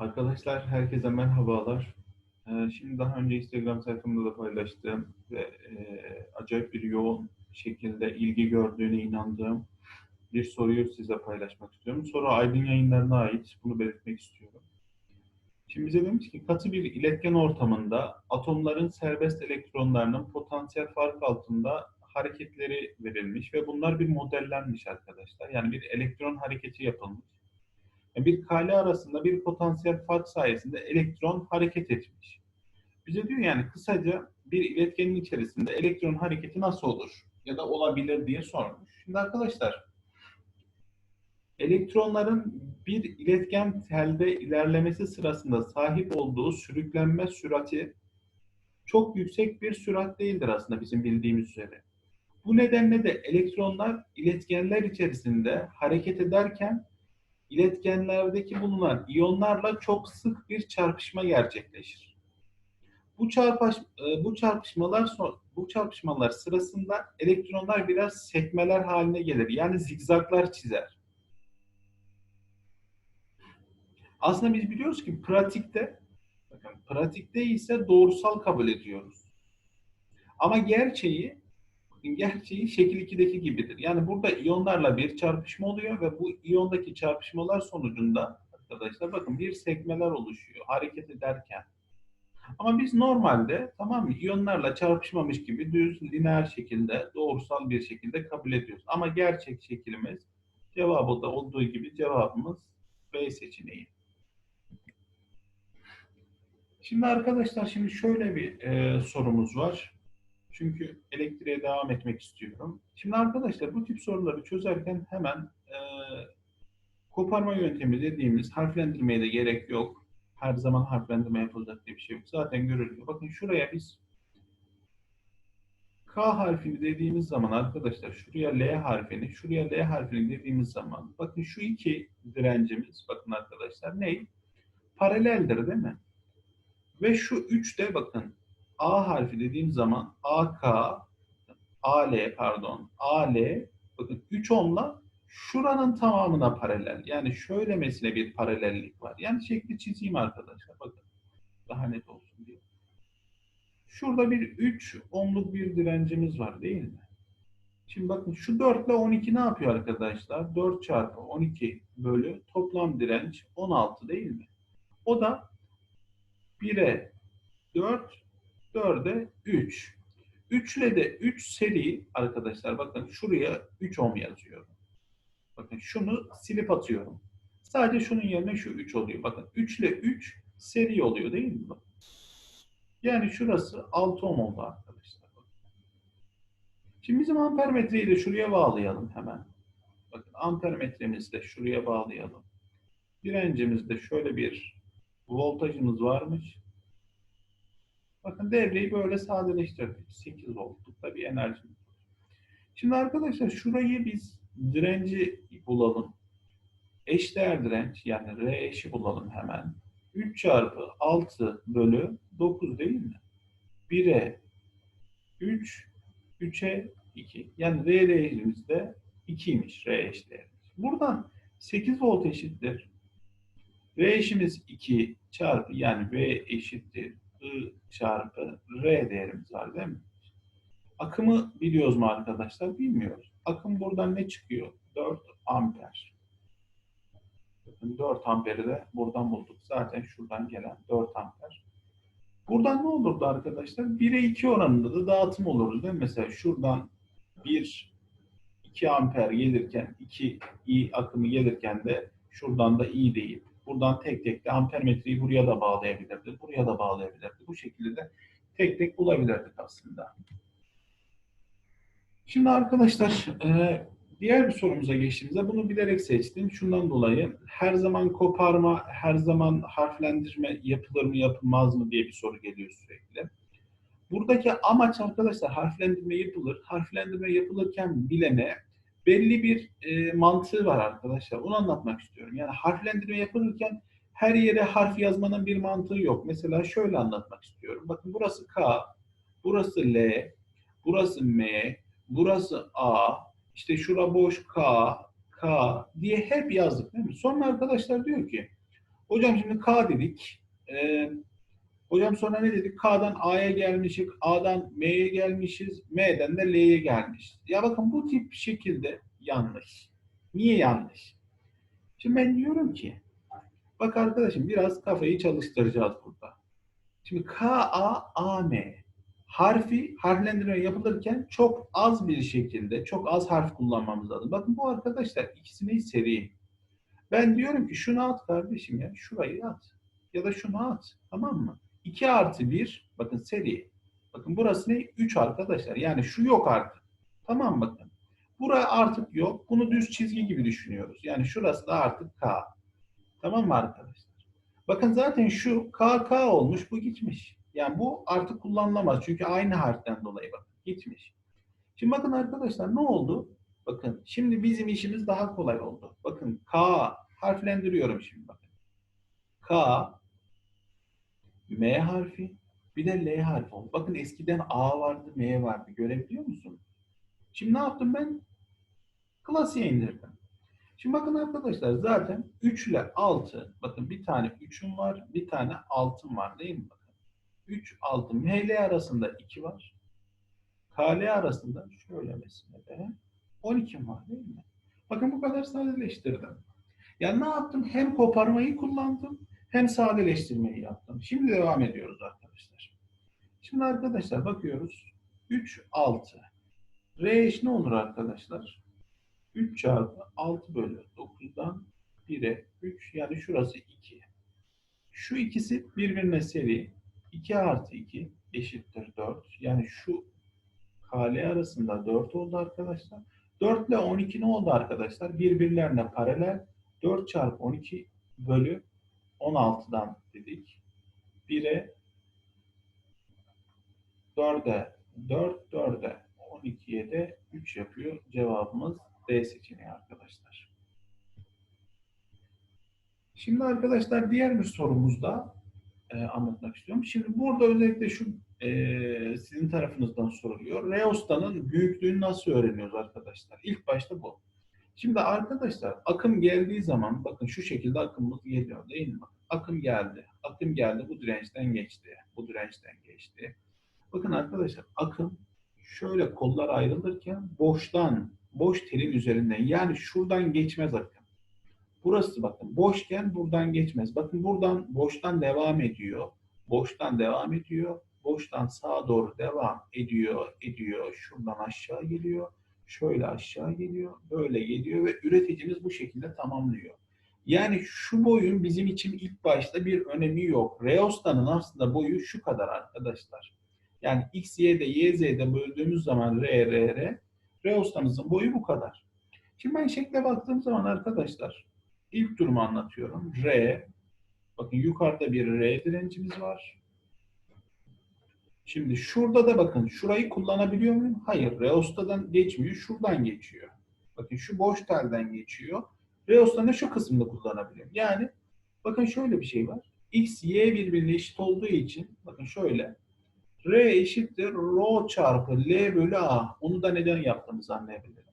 Arkadaşlar herkese merhabalar. Ee, Şimdi daha önce Instagram sayfamda da paylaştığım ve e, acayip bir yoğun şekilde ilgi gördüğüne inandığım bir soruyu size paylaşmak istiyorum. Soru Aydın Yayınları'na ait. Bunu belirtmek istiyorum. Şimdi bize demiş ki katı bir iletken ortamında atomların serbest elektronlarının potansiyel fark altında hareketleri verilmiş ve bunlar bir modellenmiş arkadaşlar. Yani bir elektron hareketi yapılmış. Yani bir kale arasında bir potansiyel fark sayesinde elektron hareket etmiş. Bize diyor yani kısaca bir iletkenin içerisinde elektron hareketi nasıl olur ya da olabilir diye sormuş. Şimdi arkadaşlar elektronların bir iletken telde ilerlemesi sırasında sahip olduğu sürüklenme sürati çok yüksek bir sürat değildir aslında bizim bildiğimiz üzere. Bu nedenle de elektronlar iletkenler içerisinde hareket ederken iletkenlerdeki bulunan iyonlarla çok sık bir çarpışma gerçekleşir. Bu çarpış bu çarpışmalar bu çarpışmalar sırasında elektronlar biraz sekmeler haline gelir. Yani zigzaglar çizer. Aslında biz biliyoruz ki pratikte bakın pratikte ise doğrusal kabul ediyoruz. Ama gerçeği gerçeği şekil 2'deki gibidir. Yani burada iyonlarla bir çarpışma oluyor ve bu iyondaki çarpışmalar sonucunda arkadaşlar bakın bir sekmeler oluşuyor hareket ederken. Ama biz normalde tamam mı iyonlarla çarpışmamış gibi düz lineer şekilde doğrusal bir şekilde kabul ediyoruz. Ama gerçek şeklimiz cevabı da olduğu gibi cevabımız B seçeneği. Şimdi arkadaşlar şimdi şöyle bir e, sorumuz var. Çünkü elektriğe devam etmek istiyorum. Şimdi arkadaşlar bu tip soruları çözerken hemen e, koparma yöntemi dediğimiz harflendirmeye de gerek yok. Her zaman harflendirme yapılacak diye bir şey yok. Zaten görülüyor. Bakın şuraya biz K harfini dediğimiz zaman arkadaşlar şuraya L harfini, şuraya L harfini dediğimiz zaman bakın şu iki direncimiz bakın arkadaşlar ne? Paraleldir değil mi? Ve şu üç de bakın A harfi dediğim zaman AK, AL pardon, AL bakın 3 onla şuranın tamamına paralel. Yani şöyle mesela bir paralellik var. Yani şekli çizeyim arkadaşlar. Bakın daha net olsun diye. Şurada bir 3 onluk bir direncimiz var değil mi? Şimdi bakın şu 4 ile 12 ne yapıyor arkadaşlar? 4 çarpı 12 bölü toplam direnç 16 değil mi? O da 1'e 4 4'e 3. 3 ile de 3 seri arkadaşlar bakın şuraya 3 ohm yazıyorum. Bakın şunu silip atıyorum. Sadece şunun yerine şu 3 oluyor. Bakın 3 ile 3 seri oluyor değil mi? Yani şurası 6 ohm oldu arkadaşlar. Şimdi bizim ampermetreyi de şuraya bağlayalım hemen. Bakın ampermetremizi de şuraya bağlayalım. Direncimizde şöyle bir voltajımız varmış. Bakın devreyi böyle sadeleştirdik. 8 voltlukta bir enerjimiz var. Şimdi arkadaşlar şurayı biz direnci bulalım. Eşdeğer direnç yani R eşi bulalım hemen. 3 çarpı 6 bölü 9 değil mi? 1'e 3, 3'e 2. Yani R değerimiz de 2'ymiş R eşdeğerimiz. Buradan 8 volt eşittir. R eşimiz 2 çarpı yani V eşittir Çarpı R değerimiz var değil mi? Akımı biliyoruz mu arkadaşlar? Bilmiyoruz. Akım buradan ne çıkıyor? 4 amper. Bakın 4 amperi de buradan bulduk. Zaten şuradan gelen 4 amper. Buradan ne olurdu arkadaşlar? 1'e 2 oranında da dağıtım olurdu değil mi? Mesela şuradan 1 2 amper gelirken 2 i akımı gelirken de şuradan da i deyip Buradan tek tek de ampermetreyi buraya da bağlayabilirdik. Buraya da bağlayabilirdik. Bu şekilde de tek tek bulabilirdik aslında. Şimdi arkadaşlar e, diğer bir sorumuza geçtiğimizde bunu bilerek seçtim. Şundan dolayı her zaman koparma, her zaman harflendirme yapılır mı yapılmaz mı diye bir soru geliyor sürekli. Buradaki amaç arkadaşlar harflendirme yapılır. Harflendirme yapılırken bilene belli bir e, mantığı var arkadaşlar. Onu anlatmak istiyorum. Yani harflendirme yapılırken her yere harf yazmanın bir mantığı yok. Mesela şöyle anlatmak istiyorum. Bakın burası K, burası L, burası M, burası A, işte şura boş K, K diye hep yazdık değil mi? Sonra arkadaşlar diyor ki Hocam şimdi K dedik. Ee, hocam sonra ne dedik? K'dan A'ya gelmişiz, A'dan M'ye gelmişiz, M'den de L'ye gelmişiz. Ya bakın bu tip şekilde yanlış. Niye yanlış? Şimdi ben diyorum ki, bak arkadaşım biraz kafayı çalıştıracağız burada. Şimdi K, A, A, M harfi harflendirme yapılırken çok az bir şekilde, çok az harf kullanmamız lazım. Bakın bu arkadaşlar ikisini seri. Ben diyorum ki şunu at kardeşim ya, şurayı at. Ya da şunu at. Tamam mı? 2 artı 1, bakın seri. Bakın burası ne? 3 arkadaşlar. Yani şu yok artık. Tamam bakın. Buraya artık yok. Bunu düz çizgi gibi düşünüyoruz. Yani şurası da artık K. Tamam mı arkadaşlar? Bakın zaten şu K, K olmuş. Bu gitmiş. Yani bu artık kullanılamaz. Çünkü aynı harften dolayı bakın. Gitmiş. Şimdi bakın arkadaşlar ne oldu? Bakın şimdi bizim işimiz daha kolay oldu. Bakın K harflendiriyorum şimdi bakın. K M harfi bir de L harfi oldu. Bakın eskiden A vardı, M vardı. Görebiliyor musun? Şimdi ne yaptım ben? Klasiğe indirdim. Şimdi bakın arkadaşlar zaten 3 ile 6 bakın bir tane 3'üm var, bir tane 6'm var değil mi? Bakın. 3, 6, M ile arasında 2 var. K ile arasında şöyle mesela de 12 var değil mi? Bakın bu kadar sadeleştirdim. Yani ne yaptım? Hem koparmayı kullandım hem sadeleştirmeyi yaptım. Şimdi devam ediyoruz arkadaşlar. Şimdi arkadaşlar bakıyoruz. 3, 6. R eş ne olur arkadaşlar? 3 çarpı 6 bölü 9'dan 1'e 3 yani şurası 2. Şu ikisi birbirine seri. 2 artı 2 eşittir 4. Yani şu kale arasında 4 oldu arkadaşlar. 4 ile 12 ne oldu arkadaşlar? Birbirlerine paralel. 4 çarpı 12 bölü 16'dan dedik. 1'e 4'e 4, 4'e 12'ye de 3 yapıyor. Cevabımız D seçeneği arkadaşlar. Şimdi arkadaşlar diğer bir sorumuzda e, anlatmak istiyorum. Şimdi burada özellikle şu e, sizin tarafınızdan soruluyor. Reosta'nın büyüklüğünü nasıl öğreniyoruz arkadaşlar? İlk başta bu. Şimdi arkadaşlar akım geldiği zaman bakın şu şekilde akımımız geliyor değil mi? Akım geldi. Akım geldi bu dirençten geçti. Bu dirençten geçti. Bakın arkadaşlar akım şöyle kollar ayrılırken boştan, boş telin üzerinden yani şuradan geçmez akım. Burası bakın boşken buradan geçmez. Bakın buradan boştan devam ediyor. Boştan devam ediyor. Boştan sağa doğru devam ediyor, ediyor. Şuradan aşağı geliyor. Şöyle aşağı geliyor. Böyle geliyor ve üreticimiz bu şekilde tamamlıyor. Yani şu boyun bizim için ilk başta bir önemi yok. Reosta'nın aslında boyu şu kadar arkadaşlar. Yani x, y'de, y, z'de böldüğümüz zaman r, r, r. Reosta'mızın boyu bu kadar. Şimdi ben şekle baktığım zaman arkadaşlar ilk durumu anlatıyorum. R, bakın yukarıda bir R direncimiz var. Şimdi şurada da bakın şurayı kullanabiliyor muyum? Hayır. Reosta'dan geçmiyor. Şuradan geçiyor. Bakın şu boş telden geçiyor. Reosta'nın şu kısmını kullanabiliyorum. Yani bakın şöyle bir şey var. X, Y birbirine eşit olduğu için bakın şöyle R eşittir Rho çarpı L bölü A. Onu da neden yaptığımızı anlayabilirim.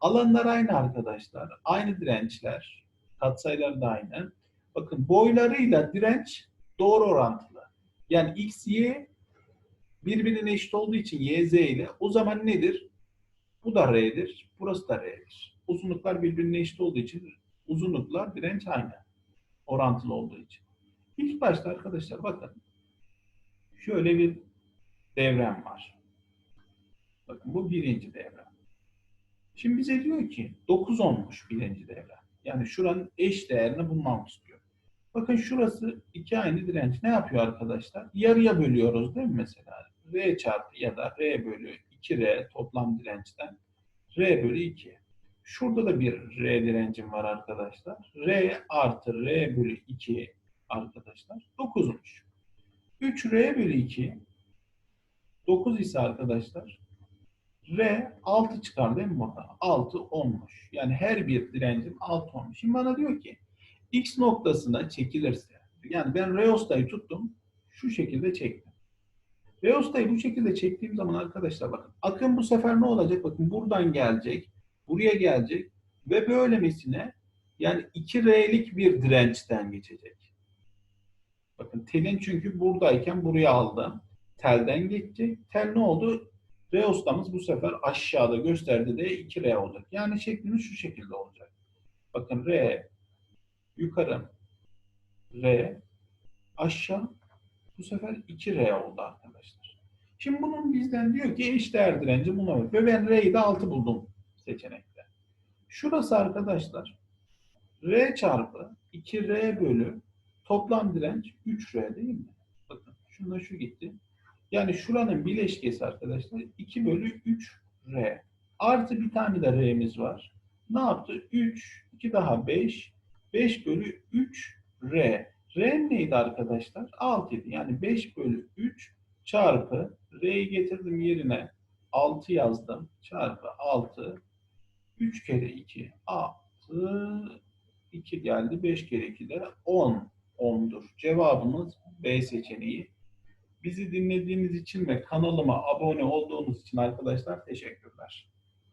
Alanlar aynı arkadaşlar. Aynı dirençler. Katsayılar da aynı. Bakın boylarıyla direnç doğru orantılı. Yani X, Y birbirine eşit olduğu için Y, Z ile o zaman nedir? Bu da R'dir. Burası da R'dir. Uzunluklar birbirine eşit olduğu için uzunluklar direnç aynı. Orantılı olduğu için. İlk başta arkadaşlar bakın. Şöyle bir devrem var. Bakın bu birinci devrem. Şimdi bize diyor ki 9 olmuş birinci devrem. Yani şuranın eş değerini bulmamı istiyor. Bakın şurası iki aynı direnç. Ne yapıyor arkadaşlar? Yarıya bölüyoruz değil mi mesela? R çarpı ya da R bölü 2R toplam dirençten R bölü 2. Şurada da bir R direncim var arkadaşlar. R artı R bölü 2 arkadaşlar 9'muş. 3R bölü 2 9 ise arkadaşlar R 6 çıkar değil mi burada? 6 olmuş. Yani her bir direncim 6 olmuş. Şimdi bana diyor ki X noktasına çekilirse yani ben Reosta'yı tuttum şu şekilde çektim. Reosta'yı bu şekilde çektiğim zaman arkadaşlar bakın akım bu sefer ne olacak? Bakın buradan gelecek, buraya gelecek ve böylemesine yani 2R'lik bir dirençten geçecek. Bakın telin çünkü buradayken buraya aldım. Telden geçecek. Tel ne oldu? R ustamız bu sefer aşağıda gösterdi de 2R olacak. Yani şeklimiz şu şekilde olacak. Bakın R yukarı R aşağı bu sefer 2R oldu arkadaşlar. Şimdi bunun bizden diyor ki eşdeğer direnci buna Ve ben R'yi de 6 buldum seçenekte. Şurası arkadaşlar R çarpı 2R bölü toplam direnç 3R değil mi? Bakın şunda şu gitti. Yani şuranın bileşkesi arkadaşlar 2 bölü 3R. Artı bir tane de R'miz var. Ne yaptı? 3, 2 daha 5. 5 bölü 3R. R neydi arkadaşlar? 6 idi. Yani 5 bölü 3 çarpı R'yi getirdim yerine 6 yazdım. Çarpı 6 3 kere 2 6 2 geldi. 5 kere 2 de 10. 10'dur. Cevabımız B seçeneği. Bizi dinlediğiniz için ve kanalıma abone olduğunuz için arkadaşlar teşekkürler.